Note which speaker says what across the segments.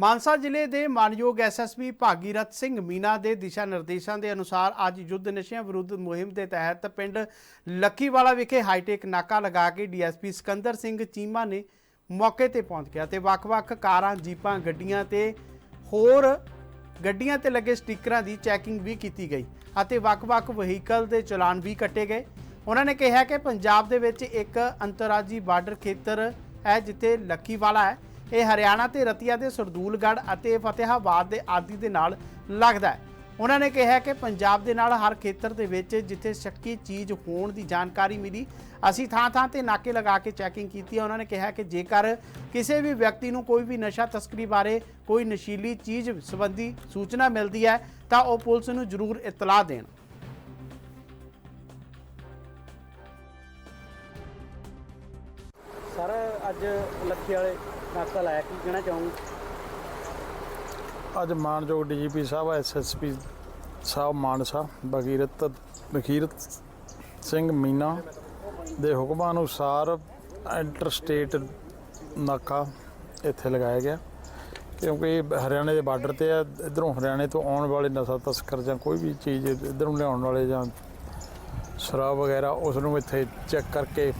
Speaker 1: ਮਾਨਸਾ ਜ਼ਿਲ੍ਹੇ ਦੇ ਮਾਨਯੋਗ ਐਸਐਸਪੀ ਭਾਗੀਰਥ ਸਿੰਘ ਮੀਨਾ ਦੇ ਦਿਸ਼ਾ ਨਿਰਦੇਸ਼ਾਂ ਦੇ ਅਨੁਸਾਰ ਅੱਜ ਯੁੱਧ ਨਸ਼ਿਆਂ ਵਿਰੁੱਧ ਮੁਹਿੰਮ ਦੇ ਤਹਿਤ ਪਿੰਡ ਲੱਖੀਵਾਲਾ ਵਿਖੇ ਹਾਈਟੈਕ ਨਾਕਾ ਲਗਾ ਕੇ ਡੀਐਸਪੀ ਸਿਕੰਦਰ ਸਿੰਘ ਚੀਮਾ ਨੇ ਮੌਕੇ ਤੇ ਪਹੁੰਚ ਗਿਆ ਤੇ ਵੱਖ-ਵੱਖ ਕਾਰਾਂ, ਜੀਪਾਂ, ਗੱਡੀਆਂ ਤੇ ਹੋਰ ਗੱਡੀਆਂ ਤੇ ਲੱਗੇ ਸਟickਰਾਂ ਦੀ ਚੈਕਿੰਗ ਵੀ ਕੀਤੀ ਗਈ ਅਤੇ ਵੱਖ-ਵੱਖ ਵਹੀਕਲ ਦੇ ਚਲਾਨ ਵੀ ਕੱਟੇ ਗਏ। ਉਹਨਾਂ ਨੇ ਕਿਹਾ ਕਿ ਪੰਜਾਬ ਦੇ ਵਿੱਚ ਇੱਕ ਅੰਤਰਰਾਜੀ ਬਾਰਡਰ ਖੇਤਰ ਹੈ ਜਿੱਥੇ ਲੱਖੀਵਾਲਾ ਹੈ। ਇਹ ਹਰਿਆਣਾ ਤੇ ਰਤੀਆ ਦੇ ਸਰਦੂਲਗੜ੍ਹ ਅਤੇ ਫਤਿਹਾਬਾਦ ਦੇ ਆਦਿ ਦੇ ਨਾਲ ਲੱਗਦਾ ਹੈ। ਉਹਨਾਂ ਨੇ ਕਿਹਾ ਕਿ ਪੰਜਾਬ ਦੇ ਨਾਲ ਹਰ ਖੇਤਰ ਦੇ ਵਿੱਚ ਜਿੱਥੇ ਸ਼ੱਕੀ ਚੀਜ਼ ਹੋਣ ਦੀ ਜਾਣਕਾਰੀ ਮਿਲੀ, ਅਸੀਂ ਥਾਂ-ਥਾਂ ਤੇ ਨਾਕੇ ਲਗਾ ਕੇ ਚੈਕਿੰਗ ਕੀਤੀ ਹੈ। ਉਹਨਾਂ ਨੇ ਕਿਹਾ ਕਿ ਜੇਕਰ ਕਿਸੇ ਵੀ ਵਿਅਕਤੀ ਨੂੰ ਕੋਈ ਵੀ ਨਸ਼ਾ ਤਸਕਰੀ ਬਾਰੇ ਕੋਈ ਨਸ਼ੀਲੀ ਚੀਜ਼ ਸੰਬੰਧੀ ਸੂਚਨਾ ਮਿਲਦੀ ਹੈ, ਤਾਂ ਉਹ ਪੁਲਿਸ ਨੂੰ ਜ਼ਰੂਰ ਇਤਲਾਹ ਦੇਣ।
Speaker 2: ਅੱਜ ਲੱਖੇ ਵਾਲੇ ਨਾਕਾ ਲਾਇਆ, ਕੀ ਕਹਿਣਾ ਚਾਹੂੰਗਾ?
Speaker 3: ਅੱਜ ਮਾਨਯੋਗ ਡੀਜੀਪੀ ਸਾਹਿਬ ਐਸਐਸਪੀ ਸਾਹਿਬ ਮਾਨਸਾ ਬਗੀਰਤ, ਬਖੀਰਤ ਸਿੰਘ ਮੀਨਾ ਦੇ ਹੁਕਮਾਂ ਅਨੁਸਾਰ ਇੰਟਰਸਟੇਟ ਨਾਕਾ ਇੱਥੇ ਲਗਾਇਆ ਗਿਆ। ਕਿਉਂਕਿ ਹਰਿਆਣੇ ਦੇ ਬਾਰਡਰ ਤੇ ਆ, ਇਧਰੋਂ ਹਰਿਆਣੇ ਤੋਂ ਆਉਣ ਵਾਲੇ ਨਸ਼ਾ ਤਸਕਰ ਜਾਂ ਕੋਈ ਵੀ ਚੀਜ਼ ਇਧਰੋਂ ਲਿਆਉਣ ਵਾਲੇ ਜਾਂ ਸ਼ਰਾਬ ਵਗੈਰਾ, ਉਸ ਨੂੰ ਇੱਥੇ ਚੈੱਕ ਕਰਕੇ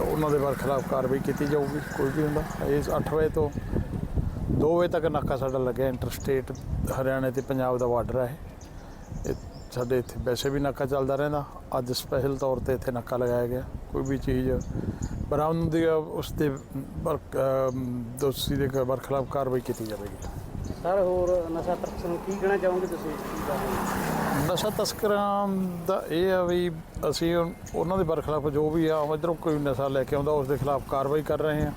Speaker 3: ਉਹਨਾਂ ਦੇ ਖਿਲਾਫ ਕਾਰਵਾਈ ਕੀਤੀ ਜਾਊਗੀ, ਕੋਈ ਵੀ ਹੁੰਦਾ। ਇਸ 8 ਵਜੇ ਤੋਂ 2 ਵਜੇ ਤੱਕ ਨਾਕਾ ਸਾਡਾ ਲੱਗਿਆ ਇੰਟਰਸਟੇਟ ਹਰਿਆਣੇ ਤੇ ਪੰਜਾਬ ਦਾ ਬਾਰਡਰ ਹੈ ਇਹ। ਸਾਡੇ ਇੱਥੇ ਵੈਸੇ ਵੀ ਨਾਕਾ ਚੱਲਦਾ ਰਹਿੰਦਾ। ਅੱਜ ਸਪੈਸ਼ਲ ਤੌਰ ਤੇ ਇੱਥੇ ਨਾਕਾ ਲਗਾਇਆ ਗਿਆ, ਕੋਈ ਵੀ ਚੀਜ਼ ਬਰਾਮਦ ਹੁੰਦੀ ਆ, ਉਸ ਦੇ ਬਰ- ਦੋਸ਼ੀ ਦੇ ਬਰਖਲਾਫ ਕਾਰਵਾਈ ਕੀਤੀ ਜਾਵੇਗੀ।
Speaker 2: ਸਰ, ਹੋਰ ਨਸ਼ਾ ਤਸਕਰਾਂ ਨੂੰ ਕੀ ਕਹਿਣਾ ਚਾਹੋਗੇ ਤੁਸੀਂ? ਇਸ ਚੀਜ਼
Speaker 3: ਨਸ਼ਾ ਤਸਕਰਾਂ ਦਾ ਇਹ ਆ ਵੀ ਅਸੀਂ ਉਨ- ਉਹਨਾਂ ਦੇ ਬਰਖਲਾਫ ਜੋ ਵੀ ਆ ਇਧਰੋਂ ਕੋਈ ਨਸ਼ਾ ਲੈ ਕੇ ਆਉਂਦਾ ਉਸ ਦੇ ਖਿਲਾਫ ਕਾਰਵਾਈ ਕਰ ਰਹੇ ਹਾਂ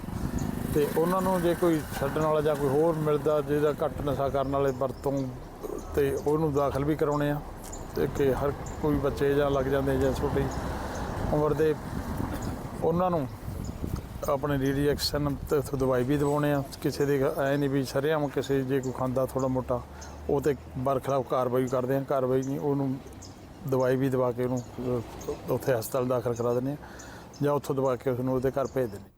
Speaker 3: ਤੇ ਉਹਨਾਂ ਨੂੰ ਜੇ ਕੋਈ ਛੱਡਣ ਵਾਲਾ ਜਾਂ ਕੋਈ ਹੋਰ ਮਿਲਦਾ, ਜਿਹਦਾ ਘੱਟ ਨਸ਼ਾ ਕਰਨ ਵਾਲੇ ਵਰਤੋਂ ਤੇ ਉਹਨੂੰ ਦਾਖਲ ਵੀ ਕਰਾਉਣੇ ਆ, ਤੇ ਕਿ ਹਰ ਕੋਈ ਬੱਚੇ ਜਾਂ ਲੱਗ ਜਾਂਦੇ ਜਾਂ ਛੋਟੀ ਉਮਰ ਦੇ ਉਹਨਾਂ ਨੂੰ ਆਪਣੇ ਰੀਰੀਐਕਸ਼ਨ ਐਕਸ਼ਨ ਤੇ ਉੱਥੋਂ ਦਵਾਈ ਵੀ ਦਵਾਉਣੇ ਆ। ਕਿਸੇ ਦੇ ਐ ਨਹੀਂ ਵੀ ਸ਼ਰੇਆਮ ਕਿਸੇ ਜੇ ਕੋਈ ਖਾਂਦਾ ਥੋੜਾ ਮੋਟਾ, ਉਹ ਤੇ ਬਰਖਲਾਫ ਕਾਰਵਾਈ ਕਰਦੇ ਆ ਕਾਰਵਾਈ ਨਹੀਂ, ਉਹਨੂੰ ਦਵਾਈ ਵੀ ਦਵਾ ਕੇ ਉਹਨੂੰ ਉੱਥੇ ਹਸਪਤਾਲ ਦਾਖਲ ਕਰਾ ਦਿੰਦੇ ਆ ਜਾਂ ਉੱਥੋਂ ਦਵਾ ਕੇ ਉਸਨੂੰ ਉਹਦੇ ਘਰ ਭੇਜ ਦਿੰਦੇ